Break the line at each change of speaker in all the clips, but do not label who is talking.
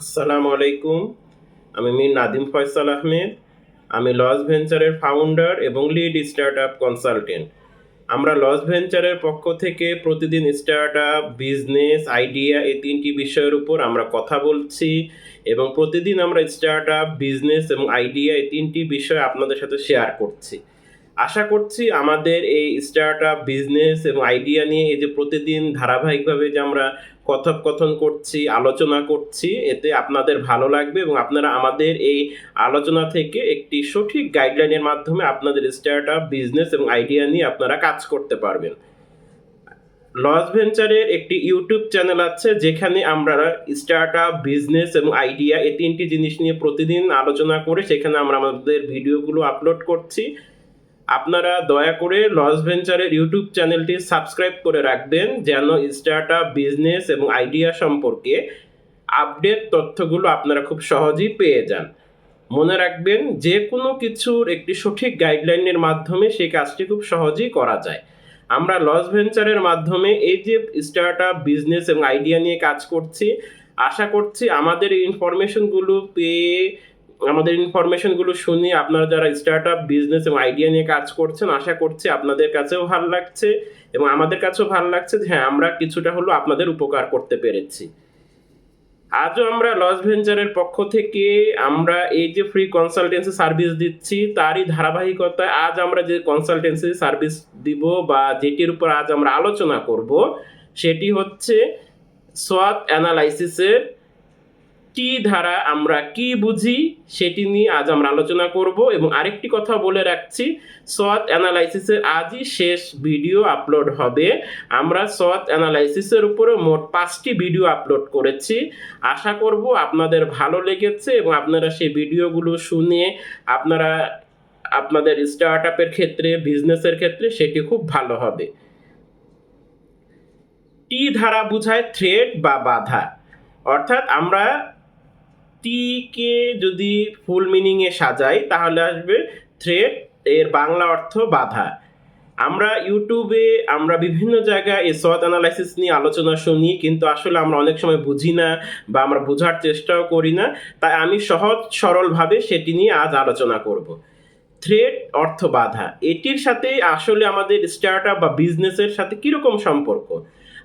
আসসালামু আলাইকুম। আমি মির নাদিম ফয়সাল আহমেদ। আমি লস ভেঞ্চারের ফাউন্ডার এবং লিড স্টার্ট আপ কনসালটেন্ট আমরা লস ভেঞ্চারের পক্ষ থেকে প্রতিদিন স্টার্ট আপ বিজনেস আইডিয়া এই তিনটি বিষয়ের উপর আমরা কথা বলছি এবং প্রতিদিন আমরা স্টার্ট আপ বিজনেস এবং আইডিয়া এই তিনটি বিষয় আপনাদের সাথে শেয়ার করছি। আশা করছি আমাদের এই স্টার্ট আপ বিজনেস এবং আইডিয়া নিয়ে এই যে প্রতিদিন ধারাবাহিকভাবে যে আমরা কথোপকথন করছি, আলোচনা করছি, এতে আপনাদের ভালো লাগবে এবং আপনারা আমাদের এই আলোচনা থেকে একটি সঠিক গাইডলাইনের মাধ্যমে আপনাদের স্টার্ট আপ বিজনেস এবং আইডিয়া নিয়ে আপনারা কাজ করতে পারবেন। লস ভেঞ্চারের একটি ইউটিউব চ্যানেল আছে, যেখানে আমরা স্টার্ট আপ বিজনেস এবং আইডিয়া এই তিনটি জিনিস নিয়ে প্রতিদিন আলোচনা করে সেখানে আমরা আমাদের ভিডিওগুলো আপলোড করছি। আপনারা দয়া করে লস ভেঞ্চারের ইউটিউব চ্যানেলটি সাবস্ক্রাইব করে রাখবেন যেন স্টার্ট আপ বিজনেস এবং আইডিয়া সম্পর্কে আপডেট তথ্যগুলো আপনারা খুব সহজেই পেয়ে যান। মনে রাখবেন যে কোনো কিছুর একটি সঠিক গাইডলাইনের মাধ্যমে সেই কাজটি খুব সহজেই করা যায়। আমরা লস ভেঞ্চারের মাধ্যমে এই যে স্টার্ট আপ বিজনেস এবং আইডিয়া নিয়ে কাজ করছি, আশা করছি আমাদের এই ইনফরমেশনগুলো পেয়ে আমাদের ইনফরমেশনগুলো শুনে, আপনারা যারা স্টার্ট আপ বিজনেস এবং আইডিয়া নিয়ে কাজ করছেন, আশা করছি আপনাদের কাছেও ভালো লাগছে এবং আমাদের কাছেও ভালো লাগছে যে হ্যাঁ আমরা কিছুটা হলো আপনাদের উপকার করতে পেরেছি। আজও আমরা লস ভেঞ্চারের পক্ষ থেকে আমরা এই যে ফ্রি কনসালটেন্সি সার্ভিস দিচ্ছি, তারই ধারাবাহিকতায় আজ আমরা যে কনসালটেন্সি সার্ভিস দিব বা যেটির উপর আজ আমরা আলোচনা করব, সেটি হচ্ছে সোয়াত অ্যানালাইসিসের কি ধারা আমরা কি বুঝি সেটি নিয়ে আজ আমরা আলোচনা করব এবং আরেকটি কথা বলে রাখছি সোয়াত অ্যানালাইসিসের আজই শেষ ভিডিও আপলোড হবে। আমরা সোয়াত অ্যানালাইসিসের উপরে মোট পাঁচটি ভিডিও আপলোড করেছি। আশা করব আপনাদের ভালো লেগেছে এবং আপনারা সেই ভিডিওগুলো শুনে আপনারা আপনাদের স্টার্ট আপের ক্ষেত্রে বিজনেসের ক্ষেত্রে সেটি খুব ভালো হবে। টি ধারা বুঝায়? থ্রেড বা বাধা। অর্থাৎ আমরা টিকে যদি ফুল মিনিংয়ে সাজাই, তাহলে আসবে থ্রেড এর বাংলা অর্থ বাধা। আমরা ইউটিউবে আমরা বিভিন্ন জায়গায় এই সৎ অ্যানালাইসিস নিয়ে আলোচনা শুনি, কিন্তু আসলে আমরা অনেক সময় বুঝি না বা আমরা বোঝার চেষ্টাও করি না। তাই আমি সহজ সরলভাবে সেটি নিয়ে আজ আলোচনা করব। থ্রেড অর্থ বাধা। এটির সাথে আসলে আমাদের স্টার্ট আপ বা বিজনেসের সাথে কীরকম সম্পর্ক?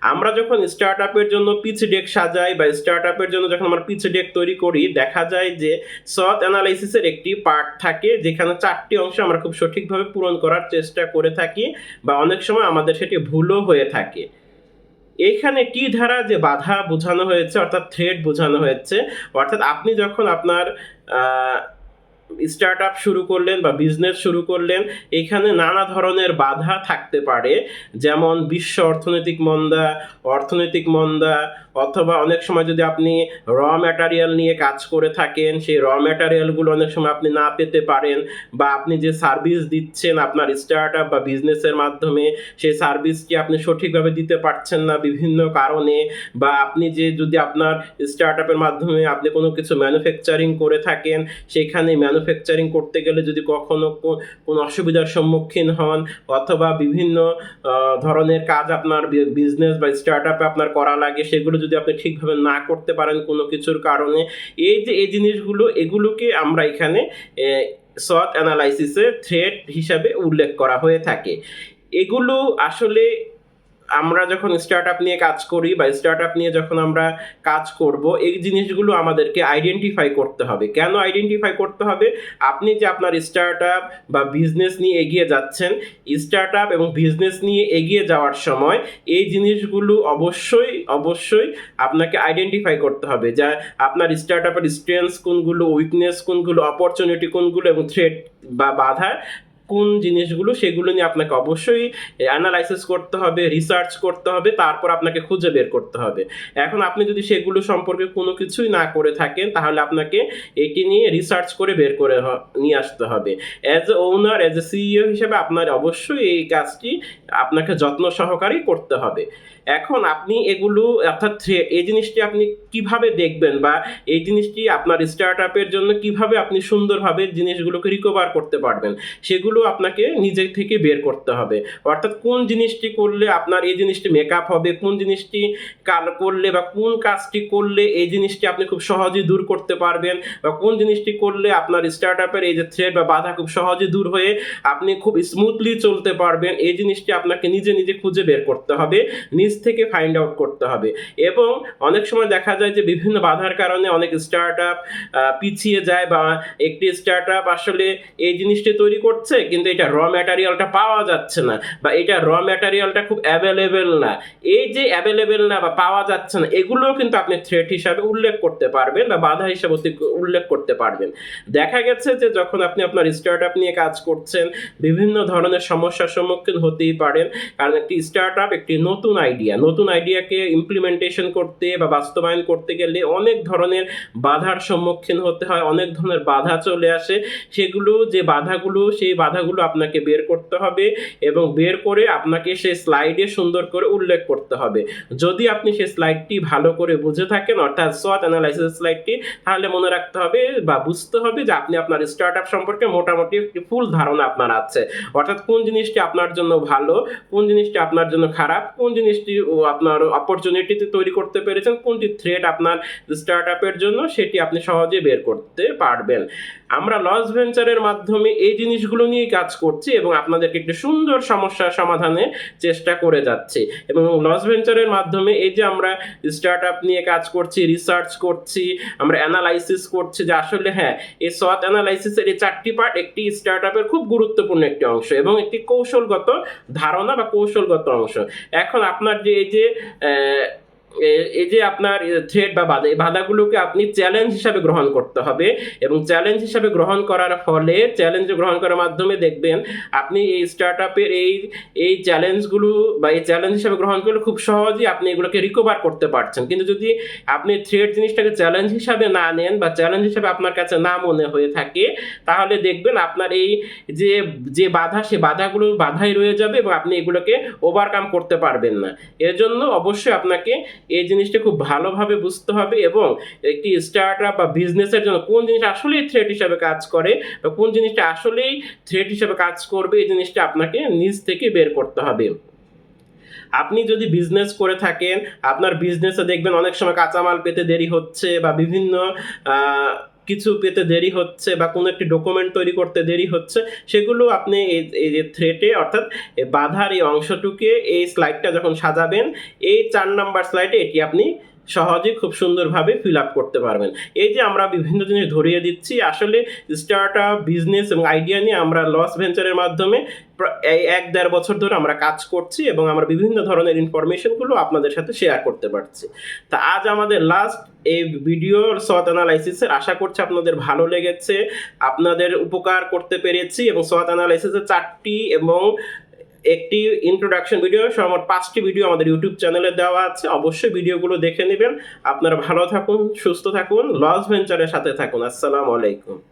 আমরা যখন স্টার্ট আপের জন্য পিচ ডেক সাজাই বা স্টার্ট আপের জন্য যখন আমরা পিচ ডেক তৈরি করি, দেখা যায় যে সৎ অ্যানালাইসিসের একটি পার্ট থাকে যেখানে চারটি অংশ আমরা খুব সঠিকভাবে পূরণ করার চেষ্টা করে থাকি বা অনেক সময় আমাদের সেটি ভুলও হয়ে থাকে। এইখানে কি ধারা যে বাধা বোঝানো হয়েছে, অর্থাৎ থ্রেড বোঝানো হয়েছে, অর্থাৎ আপনি যখন আপনার স্টার্ট আপ শুরু করলেন বা বিজনেস শুরু করলেন, এখানে নানা ধরনের বাধা থাকতে পারে। যেমন বিশ্ব অর্থনৈতিক মন্দা অর্থনৈতিক মন্দা, অথবা অনেক সময় যদি আপনি র ম্যাটারিয়াল নিয়ে কাজ করে থাকেন, সেই র ম্যাটারিয়ালগুলো অনেক সময় আপনি না পেতে পারেন বা আপনি যে সার্ভিস দিচ্ছেন আপনার স্টার্ট আপ বা বিজনেসের মাধ্যমে, সেই সার্ভিসটি আপনি সঠিকভাবে দিতে পারছেন না বিভিন্ন কারণে বা আপনি যে যদি আপনার স্টার্ট আপের মাধ্যমে আপনি কোনো কিছু ম্যানুফ্যাকচারিং করে থাকেন, সেখানে ম্যানুফ্যাকচারিং করতে গেলে যদি কখনো কোনো অসুবিধার সম্মুখীন হন অথবা বিভিন্ন ধরনের কাজ আপনার বিজনেস বা স্টার্ট আপে আপনার করা লাগে, সেগুলো যদি আপনি ঠিকভাবে না করতে পারেন কোনো কিছুর কারণে, এই যে, এই জিনিসগুলো, এগুলোকে আমরা এখানে সৎ অ্যানালাইসিসে থ্রেড হিসাবে উল্লেখ করা হয়ে থাকে। এগুলো আসলে আমরা যখন স্টার্ট আপ নিয়ে কাজ করি বা স্টার্ট আপ নিয়ে যখন আমরা কাজ করব, এই জিনিসগুলো আমাদেরকে আইডেন্টিফাই করতে হবে। কেন আইডেন্টিফাই করতে হবে? আপনি যে আপনার স্টার্ট আপ বা বিজনেস নিয়ে এগিয়ে যাচ্ছেন স্টার্ট আপ এবং বিজনেস নিয়ে এগিয়ে যাওয়ার সময় এই জিনিসগুলো অবশ্যই অবশ্যই আপনাকে আইডেন্টিফাই করতে হবে যা আপনার স্টার্ট আপের স্ট্রেংথস কোনগুলো উইকনেস কোনগুলো অপরচুনিটি কোনগুলো এবং থ্রেড বা বাধা কোন জিনিসগুলো সেগুলো নিয়ে আপনাকে অবশ্যই অ্যানালাইসিস করতে হবে রিসার্চ করতে হবে, তারপর আপনাকে খুঁজে বের করতে হবে। এখন আপনি যদি সেগুলো সম্পর্কে কোনো কিছুই না করে থাকেন, তাহলে আপনাকে এটি নিয়ে রিসার্চ করে বের করে নিয়ে আসতে হবে। As a owner as a CEO হিসেবে আপনার অবশ্যই এই কাজটি আপনাকে যত্ন সহকারেই করতে হবে। এখন আপনি এগুলো, অর্থাৎ এই জিনিসটি আপনি কীভাবে দেখবেন বা এই জিনিসটি আপনার স্টার্ট আপের জন্য কীভাবে আপনি সুন্দরভাবে জিনিসগুলোকে রিকভার করতে পারবেন, সেগুলো আপনাকে নিজে থেকে বের করতে হবে। অর্থাৎ কোন জিনিসটি করলে আপনার এই জিনিসটি মেকআপ হবে, কোন জিনিসটি কাল করলে বা কোন কাজটি করলে এই জিনিসটি আপনি খুব সহজেই দূর করতে পারবেন বা কোন জিনিসটি করলে আপনার স্টার্ট আপের এই যে থ্রেড বা বাধা খুব সহজে দূর হয়ে আপনি খুব স্মুথলি চলতে পারবেন, এই জিনিসটি আপনাকে নিজে নিজে খুঁজে বের করতে হবে, নিজ থেকে ফাইন্ড আউট করতে হবে। এবং অনেক সময় দেখা যায় যে বিভিন্ন বাধার কারণে অনেক স্টার্ট আপ পিছিয়ে যায় বা একটি স্টার্ট আপ আসলে এই জিনিসটি তৈরি করছে কিন্তু এটা র ম্যাটারিয়ালটা পাওয়া যাচ্ছে না বা এটা র ম্যাটারিয়ালটা খুব অ্যাভেলেবেল না। এই যে অ্যাভেলেবেল না বা পাওয়া যাচ্ছে না, এগুলোও কিন্তু আপনি থ্রেট হিসাবে উল্লেখ করতে পারবেন বা বাধা হিসাবে উল্লেখ করতে পারবেন। দেখা গেছে যে যখন আপনি আপনার স্টার্ট আপ নিয়ে কাজ করছেন, বিভিন্ন ধরনের সমস্যার সম্মুখীন হতেই পারেন। কারণ একটি স্টার্ট আপ একটি নতুন আইডিয়া নতুন আইডিয়াকে ইমপ্লিমেন্টেশন করতে বা বাস্তবায়ন করতে গেলে অনেক ধরনের বাধার সম্মুখীন হতে হয়, অনেক ধরনের বাধা চলে আসে। সেগুলো, যে বাধাগুলো, সেই বাধাগুলো আপনাকে বের করতে হবে এবং বের করে আপনাকে সেই স্লাইডে সুন্দর করে উল্লেখ করতে হবে। যদি আপনি সেই স্লাইডটি ভালো করে বুঝে থাকেন, অর্থাৎ সৎ অ্যানালাইসিস স্লাইডটি, তাহলে মনে রাখতে হবে বা বুঝতে হবে যে আপনি আপনার স্টার্ট আপ সম্পর্কে মোটামুটি একটি ফুল ধারণা আপনার আছে। অর্থাৎ কোন জিনিসটি আপনার জন্য ভালো, কোন জিনিসটি আপনার জন্য খারাপ, কোন জিনিসটি আপনার অপরচুনিটিতে তৈরি করতে পেরেছেন, কোনটি থ্রেড আপনার স্টার্ট আপের জন্য, সেটি আপনি সহজে বের করতে পারবেন। আমরা লস ভেঞ্চারের মাধ্যমে এই জিনিসগুলো নিয়েই কাজ করছি এবং আপনাদেরকে একটি সুন্দর সমস্যার সমাধানে চেষ্টা করে যাচ্ছি। এবং লস ভেঞ্চারের মাধ্যমে এই যে আমরা স্টার্ট আপ নিয়ে কাজ করছি রিসার্চ করছি, আমরা অ্যানালাইসিস করছি যে আসলে হ্যাঁ এই সৎ অ্যানালাইসিসের এই চারটি পার্ট একটি স্টার্ট আপের খুব গুরুত্বপূর্ণ একটি অংশ এবং একটি কৌশলগত ধারণা বা কৌশলগত অংশ। এখন আপনার যে এই যে এই যে আপনার থ্রেড বা বাধা, এই বাধাগুলোকে আপনি চ্যালেঞ্জ হিসাবে গ্রহণ করতে হবে এবং চ্যালেঞ্জ হিসাবে গ্রহণ করার ফলে চ্যালেঞ্জ গ্রহণ করার মাধ্যমে দেখবেন আপনি এই স্টার্ট আপের এই এই চ্যালেঞ্জগুলো বা এই চ্যালেঞ্জ হিসাবে গ্রহণ করলে খুব সহজেই আপনি এগুলোকে রিকভার করতে পারছেন। কিন্তু যদি আপনি থ্রেড জিনিসটাকে চ্যালেঞ্জ হিসাবে না নেন বা চ্যালেঞ্জ হিসাবে আপনার কাছে না মনে হয়ে থাকে, তাহলে দেখবেন আপনার এই যে যে বাধা, সে বাধাগুলো, বাধাই রয়ে যাবে এবং আপনি এগুলোকে ওভারকাম করতে পারবেন না। এর জন্য অবশ্যই আপনাকে এই জিনিসটা খুব ভালোভাবে বুঝতে হবে এবং একটি স্টার্ট আপ বা বিজনেসের জন্য কোন জিনিস আসলেই থ্রেট হিসাবে কাজ করে বা কোন জিনিসটা আসলেই থ্রেট হিসাবে কাজ করবে, এই জিনিসটা আপনাকে নিজ থেকে বের করতে হবে। আপনি যদি বিজনেস করে থাকেন, আপনার বিজনেসে দেখবেন অনেক সময় কাঁচামাল পেতে দেরি হচ্ছে বা বিভিন্ন কিছু পেতে দেরি হচ্ছে বা কোনো একটি ডকুমেন্ট তৈরি করতে দেরি হচ্ছে, সেগুলো আপনি এই যে থ্রেটে অর্থাৎ বাধার এই অংশটুকে এই স্লাইডটা যখন সাজাবেন, এই চার নাম্বার স্লাইডে এটি আপনি সহজে খুব সুন্দরভাবে ফিল আপ করতে পারবেন। এই যে আমরা বিভিন্ন জিনিস ধরিয়ে দিচ্ছি, আসলে স্টার্ট আপ বিজনেস এবং আইডিয়া নিয়ে আমরা লস ভেঞ্চারের মাধ্যমে এক দেড় বছর ধরে আমরা কাজ করছি এবং আমরা বিভিন্ন ধরনের ইনফরমেশনগুলো আপনাদের সাথে শেয়ার করতে পারছি। তা আজ আমাদের লাস্ট এই ভিডিওর সৎ অ্যানালাইসিসের আশা করছি আপনাদের ভালো লেগেছে, আপনাদের উপকার করতে পেরেছি এবং সৎ অ্যানালাইসিসের চারটি এবং একটি ইন্ট্রোডাকশন ভিডিও আমার পাঁচটি ভিডিও আমাদের ইউটিউব চ্যানেলে দেওয়া আছে। অবশ্যই ভিডিওগুলো দেখে নেবেন। আপনারা ভালো থাকুন, সুস্থ থাকুন লস ভেঞ্চারের সাথে থাকুন। আসসালামু আলাইকুম।